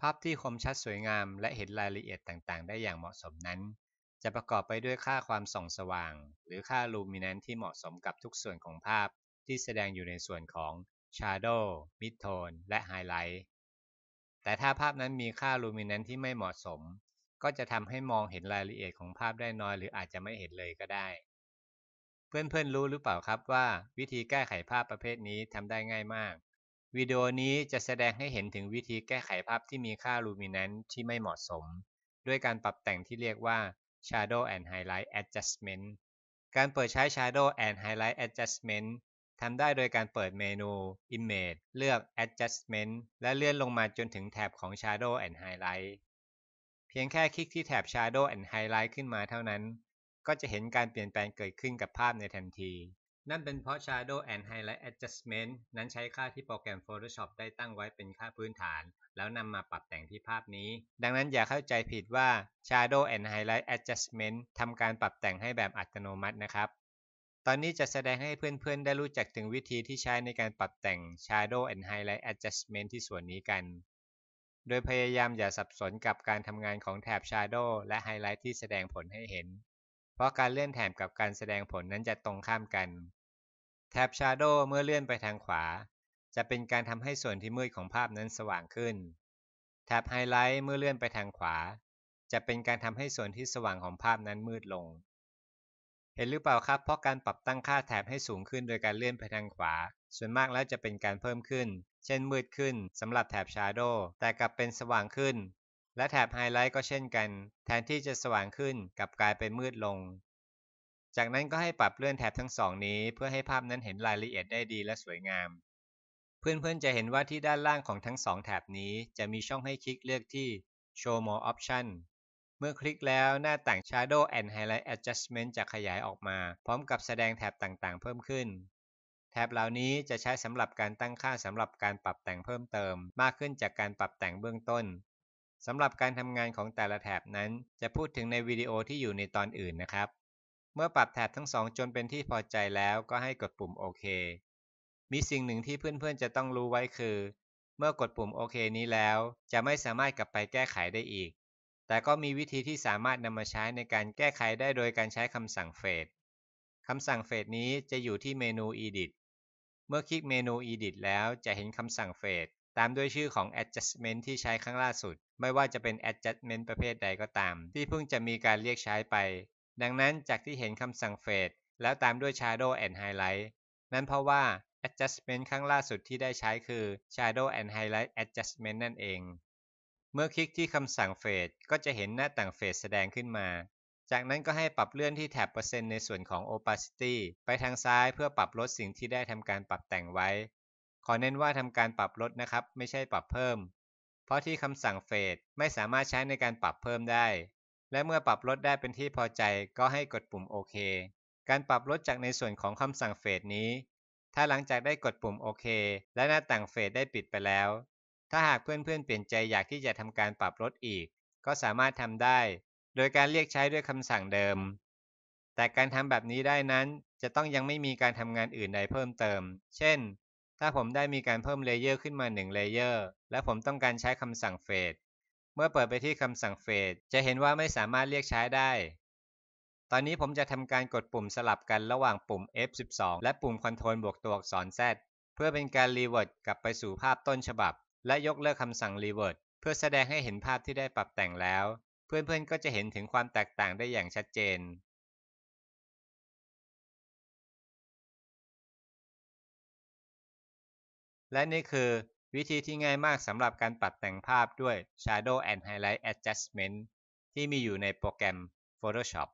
ภาพที่คมชัดสวยงาม และเห็นรายละเอียดต่างๆ ได้อย่างเหมาะสมนั้น จะประกอบไปด้วยค่าความส่องสว่าง หรือค่าลูมิเนนที่เหมาะสมกับทุกส่วนของภาพที่แสดงอยู่ในส่วนของ Shadow Midtone และ Highlight แต่ถ้าภาพนั้นมีค่าลูมิเนนที่ไม่เหมาะสม ก็จะทำให้มองเห็นรายละเอียดของภาพได้น้อย หรืออาจจะไม่เห็นเลยก็ได้ เพื่อนๆรู้หรือเปล่าครับว่า วิธีแก้ไขภาพประเภทนี้ทำได้ง่ายมาก วิดีโอนี้จะแสดงให้เห็นถึงวิธีแก้ไขภาพที่มีค่าลูมิเนนที่ไม่เหมาะสม ด้วยการปรับแต่งที่เรียกว่า Shadow and Highlight Adjustment การเปิดใช้ Shadow and Highlight Adjustment ทำได้โดยการเปิดเมนู Image เลือก Adjustment และเลื่อนลงมาจนถึงแถบของ Shadow and Highlight เพียงแค่คลิกที่แถบ Shadow and Highlight ขึ้นมาเท่านั้น ก็จะเห็นการเปลี่ยนแปลงเกิดขึ้นกับภาพในทันที นั่นเป็นเพราะ Shadow and Highlight Adjustment นั้นใช้ค่าที่โปรแกรม Photoshop ได้ตั้งไว้เป็นค่าพื้นฐาน แล้วนำมาปรับแต่งที่ภาพนี้ ดังนั้นอย่าเข้าใจผิดว่า Shadow and Highlight Adjustment ทำการปรับแต่งให้แบบอัตโนมัตินะครับ ตอนนี้จะแสดงให้เพื่อนๆ ได้รู้จักถึงวิธีที่ใช้ในการปรับแต่ง Shadow and Highlight Adjustment ที่ส่วนนี้กัน โดยพยายามอย่าสับสนกับการทำงานของแถบ Shadow และ Highlight ที่แสดงผลให้เห็น เพราะการเลื่อนแถบกับการแสดงผลนั้นจะตรงข้ามกัน แท็บ Shadow เมื่อเลื่อนไปทางขวา จะเป็นการทำให้ส่วนที่มืดของภาพนั้นสว่างขึ้น แท็บ Highlight เมื่อเลื่อนไปทางขวา จะเป็นการทำให้ส่วนที่สว่างของภาพนั้นมืดลง เห็นหรือเปล่าครับ เพราะการปรับตั้งค่าแท็บให้สูงขึ้นโดยการเลื่อนไปทางขวา ส่วนมากแล้วจะเป็นการเพิ่มขึ้น เช่นมืดขึ้นสำหรับแท็บ Shadow แต่กลับเป็นสว่างขึ้น และแท็บ Highlight ก็เช่นกัน แทนที่จะสว่างขึ้นกลับกลายเป็นมืดลง จากนั้นก็ให้ปรับเลื่อนแถบทั้งสองนี้เพื่อให้ภาพนั้นเห็นรายละเอียดได้ดีและสวยงาม เพื่อนๆจะเห็นว่าที่ด้านล่างของทั้งสองแถบนี้จะมีช่องให้คลิกเลือกที่ Show More Option เมื่อคลิกแล้วหน้าต่าง Shadow and Highlight Adjustment จะขยายออกมา พร้อมกับแสดงแถบต่างๆ เพิ่มขึ้น แถบเหล่านี้จะใช้สำหรับการตั้งค่าสำหรับการปรับแต่งเพิ่มเติม มากขึ้นจากการปรับแต่งเบื้องต้นสำหรับการทำงานของแต่ละแถบนั้น จะพูดถึงในวิดีโอที่อยู่ในตอนอื่นนะครับ เมื่อปรับแถบทั้งสองจนเป็นที่พอใจแล้วก็ให้กดปุ่มโอเค มีสิ่งหนึ่งที่เพื่อนๆจะต้องรู้ไว้คือ เมื่อกดปุ่มโอเคนี้แล้ว จะไม่สามารถกลับไปแก้ไขได้อีก แต่ก็มีวิธีที่สามารถนำมาใช้ในการแก้ไขได้โดยการใช้คำสั่งเฟดคำสั่งเฟดนี้จะอยู่ที่เมนู Edit เมื่อคลิกเมนู Edit แล้วจะเห็นคำสั่งเฟดตามด้วยชื่อของ Adjustment ที่ใช้ครั้งล่าสุด ไม่ว่าจะเป็น Adjustment ประเภทใดก็ตาม ที่เพิ่งจะมีการเรียกใช้ไป ดังนั้นจากที่เห็นคำสั่งเฟดแล้วตามด้วย Shadow and Highlight นั่นเพราะว่า Adjustment ครั้งล่าสุดที่ได้ใช้คือ Shadow and Highlight Adjustment นั่นเอง เมื่อคลิกที่คำสั่งเฟดก็จะเห็นหน้าต่างเฟดแสดงขึ้นมา จากนั้นก็ให้ปรับเลื่อนที่แถบเปอร์เซ็นต์ในส่วนของ Opacity ไปทางซ้ายเพื่อปรับลดสิ่งที่ได้ทำการปรับแต่งไว้ ขอเน้นว่าทำการปรับลดนะครับ ไม่ใช่ปรับเพิ่ม เพราะที่คำสั่งเฟดไม่สามารถใช้ในการปรับเพิ่มได้ และเมื่อปรับลดได้เป็นที่พอใจก็ให้กดปุ่มโอเค การปรับลดจากในส่วนของคำสั่งเฟดนี้ ถ้าหลังจากได้กดปุ่มโอเค และหน้าต่างเฟดได้ปิดไปแล้ว ถ้าหากเพื่อนๆเปลี่ยนใจอยากที่จะทำการปรับลดอีก ก็สามารถทำได้ โดยการเรียกใช้ด้วยคำสั่งเดิม แต่การทำแบบนี้ได้นั้นจะต้องยังไม่มีการทำงานอื่นใดเพิ่มเติม เช่น ถ้าผมได้มีการเพิ่มเลเยอร์ขึ้นมา1เลเยอร์และผมต้องการใช้คำสั่งเฟด เมื่อเปิดไปที่คำสั่งเฟดจะเห็นว่าไม่สามารถเรียกใช้ได้ ตอนนี้ผมจะทำการกดปุ่มสลับกันระหว่างปุ่ม F12 และปุ่มคอนโทรลบวกตัวอักษร Z เพื่อเป็นการรีเวิร์ดกลับไปสู่ภาพต้นฉบับ และยกเลิกคำสั่งรีเวิร์ดเพื่อแสดงให้เห็นภาพที่ได้ปรับแต่งแล้ว เพื่อนๆก็จะเห็นถึงความแตกต่างได้อย่างชัดเจนและนี่คือ วิธีที่ง่ายมากสำหรับการปรับแต่งภาพด้วย Shadow and Highlight Adjustment ที่มีอยู่ในโปรแกรม Photoshop